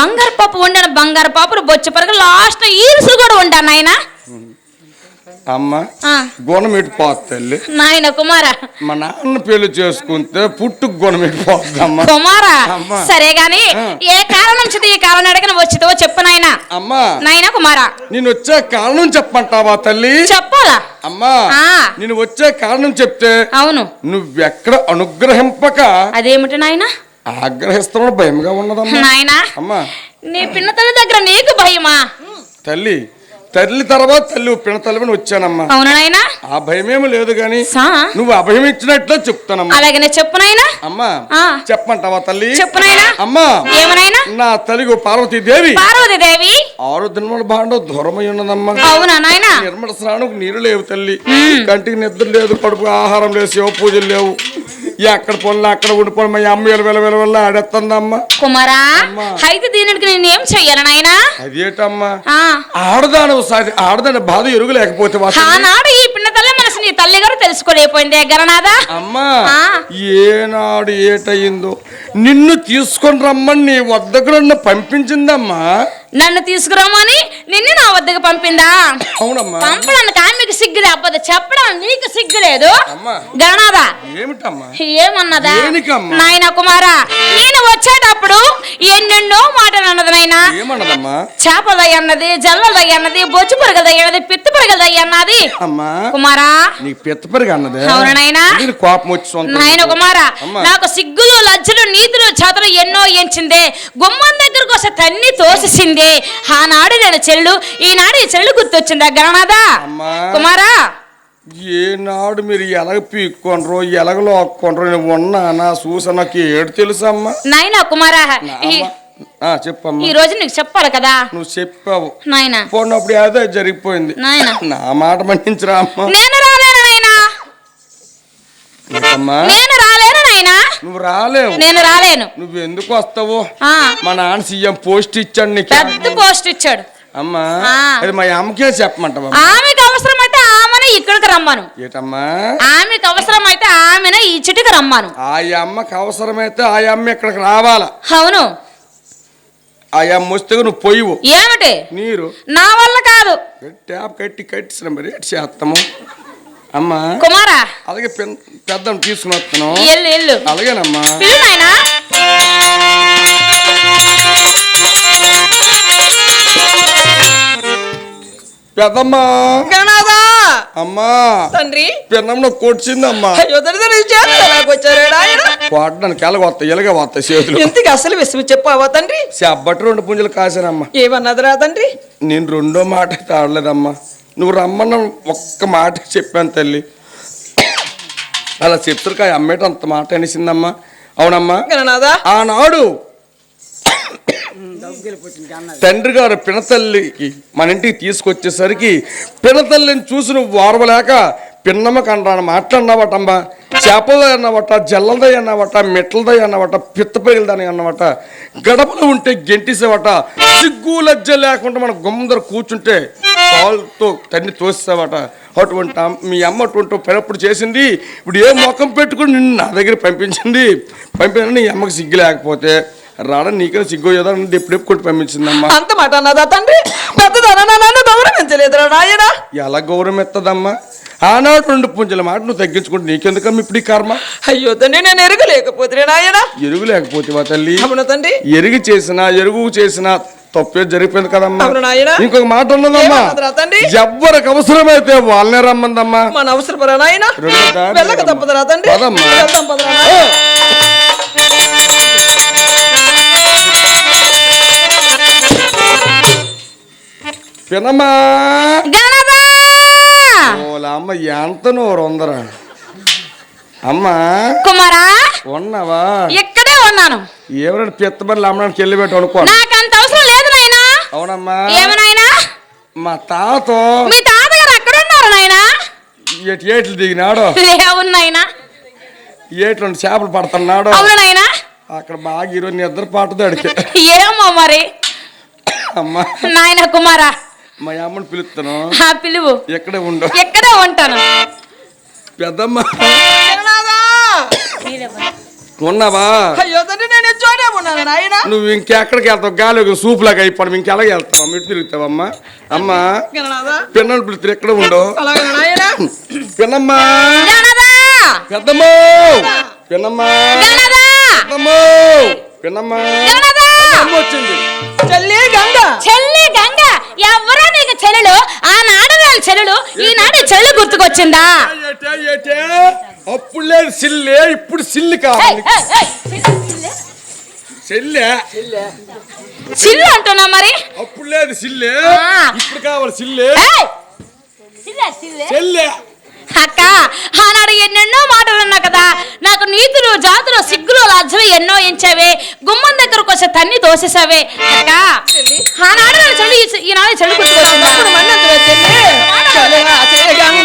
బంగారు పాపు వండాను బంగారు పాపులు బొచ్చు పరగ లాస్ట్ ఈరుసులు కూడా వండాను నాయన. అమ్మ గుణమిటి పోతు తల్లి. నాయన కుమార. మా నాన్న పెళ్ళి చేసుకుంటే పుట్టుకు గుణమిటి పోద్దమ్మా. కుమారా. సరే గాని. ఏ కారణం చేత ఈ కారణం అడిగిన వచ్చితో చెప్పు నాయన. అమ్మా. నాయన కుమారా. నేను వచ్చే కారణం చెప్పంటావా తల్లి? చెప్పాలా? అమ్మా. నేను వచ్చే కారణం చెప్తే అవును. నువ్వెక్కడ అనుగ్రహింపక అదేమిటి నాయన? ఆగ్రహిస్తామని భయంగా ఉన్నదమ్మా. నాయన అమ్మా. నీ పిన్న తల్లి దగ్గర నీకు భయమా? తల్లి తల్లి తర్వాత తల్లి పినతల్లిని వచ్చానమ్మా. అవును నాయన? ఆ భయమేమి లేదు గాని సా. నువ్వు అభయం ఇచ్చినట్లే చెప్తానమ్మా. అలాగనే చెప్పు నాయన. అమ్మా ఆ. చెప్పంటావా తల్లి? చెప్పు నాయన. అమ్మా ఏమనాయనా నా తల్లి పార్వతీదేవి. పార్వతి దేవి ఆరు దినముల బాండవ దూరమై ఉన్నదమ్మా. అవునా నాయన? నిర్మల స్నానం నీరు లేవు తల్లి. కంటికి నిద్ర లేదు కడుపు ఆహారం లేదు శివ పూజలు లేవు. ఎక్కడ పొల్ల అక్కడ ఉండిపోయి మా అమ్మ వెల వెల వెల ఆడేస్తుందమ్మా కుమారా. అయితే దీనికి నేనేం చెయ్యాలి నాయనా అదేటమ్మా ఆడదాని ఒకసారి ఆడదాని బాధ ఎరుగు లేకపోతే. ఆనాడు ఈ పిన్న తల్లి మనసు నీ తల్లి గారు తెలుసుకోలేకపోయింది గరనాథా అమ్మా. ఏనాడు ఏటయిందో నిన్ను తీసుకొని రమ్మని నీ వద్దకు నన్ను పంపించిందమ్మా నన్ను తీసుకురమ్మని నిన్ను నా వద్దకు పంపిందా? అవునమ్మా. పంపడానికి ఆమెకు సిగ్గు లేకపోతే చెప్పడం నీకు సిగ్గు లేదు. ఏమిటమ్మా? ఏమన్నదా? నాయన కుమారా నేను వచ్చేటప్పుడు ఎన్నెన్నో మాటలు అన్నది నాయనా. చేపలదయ్య అన్నది జల్లదయ్య అన్నది బొచ్చు పురగదయ్య అన్నది పిత్తి పురగదయ్య అన్నది. కుమారా. పెత్తపరిగా అన్నదే. నాయనా? నీకు కోపం వచ్చి సొంత నాయన కుమారా. నాకు సిగ్గులు లజ్జలు నీతులు చేతలు ఎన్నో ఎంచిందే. గుమ్మం దగ్గరకు వస్తే తన్ని తోసేసింది. ఆనాడు నేను చెల్లు ఈనాడు ఈ చెల్లు గుర్తొచ్చిందా గణనాథా? అమ్మా. కుమారా? ఏనాడు మీరు ఎలగ పీక్కొనరు ఎలగలో ఆక్కొనరు నేను ఉన్నానా చూసా నాకు ఏడు తెలుసమ్మా. నాయన కుమారా నా చెప్పమ్మా. ఈ రోజు నీకు చెప్పాలి కదా? నువ్వు చెప్పావు. నాయన. పోయినప్పుడు ఏదో జరిగిపోయింది. నాయనా. నా మాట మన్నించరా అమ్మా. నేను రాలేను నాయనా. నేను రాలేను నాయనా. నువ్వు రాలేవు. నేను రాలేను. నువ్వు ఎందుకు వస్తావు మా నాన్న సీఎం పోస్ట్ ఇచ్చాడు నీకు. పెద్ద పోస్ట్ ఇచ్చాడు. అమ్మా మా అమ్మకే చెప్పమంటావా? ఆమెకు అవసరమైతే ఆమెను ఇక్కడికి రమ్మను. ఏటమ్మా? ఆమెకు అవసరమైతే ఆమెను ఈ చిటికి రమ్మను. ఆ అమ్మకి అవసరమైతే ఆ అమ్మ ఇక్కడికి రావాలా? అవును. ఆ అమ్మ వస్తే నువ్వు పొయ్యివు ఏమిటి? నీరు. నా వల్ల కాదు. ట్యాప్ కట్టి కట్టిసిన మరి ఎటు చేస్తాము? అమ్మా. కుమారా. అలాగే పెద్దను తీసుకుని వస్తాను అలాగేనమ్మా. పెద్దమ్మా. గణనాథా అమ్మా. తండ్రి. పిన్నమ్మ ఆయన? కొట్టడానికి ఎలాగ వస్తాయి? ఎలాగ వస్తాయి చేతులు? ఇంతకి అసలు విషయం చెప్పావా తండ్రి? అబ్బట్టి రెండు పుంజలు కాసానమ్మా ఏమన్నదిరా తండ్రి? నేను రెండో మాట ఆడలేదమ్మా నువ్వు రమ్మన్న ఒక్క మాట చెప్పాను తల్లి. అలా చెప్తురుకా అమ్మేట అంత మాట అనేసిందమ్మా. అవునమ్మా. ఆనాడు తండ్రి గారు పినతల్లికి మన ఇంటికి తీసుకొచ్చేసరికి పినతల్లిని చూసి నువ్వు వారవలేక పిన్నమ్మ కంటాను మాట్లాడినావటమ్మా చేపలదై అన్నవట జల్లదై అన్నవట మెట్లదై అన్నవట పిత్తపగిలిదని అన్నవట. గడపలో ఉంటే గెంటిసేవట. సిగ్గు లజ్జ లేకుండా మన గుమ్మందరు కూర్చుంటే కాలుతో తన్ని తోసేవట అటువంటి మీ అమ్మ అటువంటి పనప్పుడు చేసింది. ఇప్పుడు ఏ ముఖం పెట్టుకుని నిన్ను నా దగ్గర పంపించింది? పంపిన నీ అమ్మకి సిగ్గు లేకపోతే రావడం నీకైనా సిగ్గు ఏదో ఎప్పుడు ఎప్పుడు పంపించిందమ్మా. అంత మాట అన్నదా తండ్రి? పెద్దదన నన్ను గౌరవించలేదురా నాయన. ఎలా గౌరవం ఎత్తదమ్మా? ఆనాడు రెండు పుంజల మాట నువ్వు తగ్గించుకుంటే నీకెందుకమ్మా ఇప్పుడు ఈ కర్మ? అయ్యో తండ్రి నేను ఎరగలేకపోతే నాయన. ఎరుగు లేకపోతే మా తల్లి? అవును తండ్రి. ఎరుగు చేసినా ఎరుగు చేసినా తప్పే జరిగిపోయింది కదమ్మా. ఇంకొక మాట ఉన్నదమ్మా? ఎవ్వరికి అవసరమైతే వాళ్ళనే రమ్మందమ్మా. మన తండ్రి. పదమ్మా. ఓల అమ్మ ఎంత నోరు ఉందరా. అమ్మా. కుమారా ఉన్నావా? ఇక్కడే ఉన్నాను. ఎవరైనా పిత్తబడి అమ్మడానికి వెళ్ళి పెట్టి అనుకో నాకంత అవసరం లేదు నాయనా. అవునమ్మా. ఏమనాయనా మా తాత. మీ తాతగారు ఎక్కడ ఉన్నారు నాయనా? ఎటు ఏట్లు దిగినాడు? లేవు నాయనా. ఏట్లు చేపలు పడుతున్నాడు? అవును నాయనా. అక్కడ బాగా ఈరోజు నిద్ర పాటది అడికి ఏమో మరి. అమ్మా. నాయన కుమారా. మా అమ్మని పిలుస్తాను ఆ పిలువు. ఎక్కడే ఉండు. ఎక్కడే ఉంటాను. పెద్దమ్మ. ఉన్నావా? నువ్వు ఇంకెక్కడికి వెళ్తావు? గాలి సూపులాగా అయిపోవడం ఇంకెలాగ వెళ్తావు? మెట్టు తిరుగుతావమ్మా అమ్మా? గణనాథా పిన్నలు పిలుస్తారు ఎక్కడ ఉండవు పిన్నమ్మా. పెద్దమ్మో. పిన్నమ్మా. పెద్దమ్మో. పిన్నమ్మా. అమ్మ వచ్చింది. చెల్లి గంగ ఎవరా నీకు చెల్లెలు? ఆనాడు వాళ్ళ చెల్లెలు ఈనాడు చెల్లెలు గుర్తుకొచ్చిందా? ఏటే, ఏటే? అప్పుడు లేదు సిల్లే ఇప్పుడు సిల్లి కావాలి. చెల్లె చిల్లు అంటున్నా మరి? అప్పుడు లేదు సిల్లే. ఆ. ఇప్పుడు కావాలి సిల్లే. ఏయ్, చిల్లే, అక్క ఆనాడు ఎన్నెన్నో మాటలు ఉన్నా కదా. నాకు నీతులు జాతులు సిగ్గులు లజ్జలు ఎన్నో ఎంచావే. గుమ్మం దగ్గరకు వచ్చే తన్ని దోసేసావే అక్క ఆనాడు నన్ను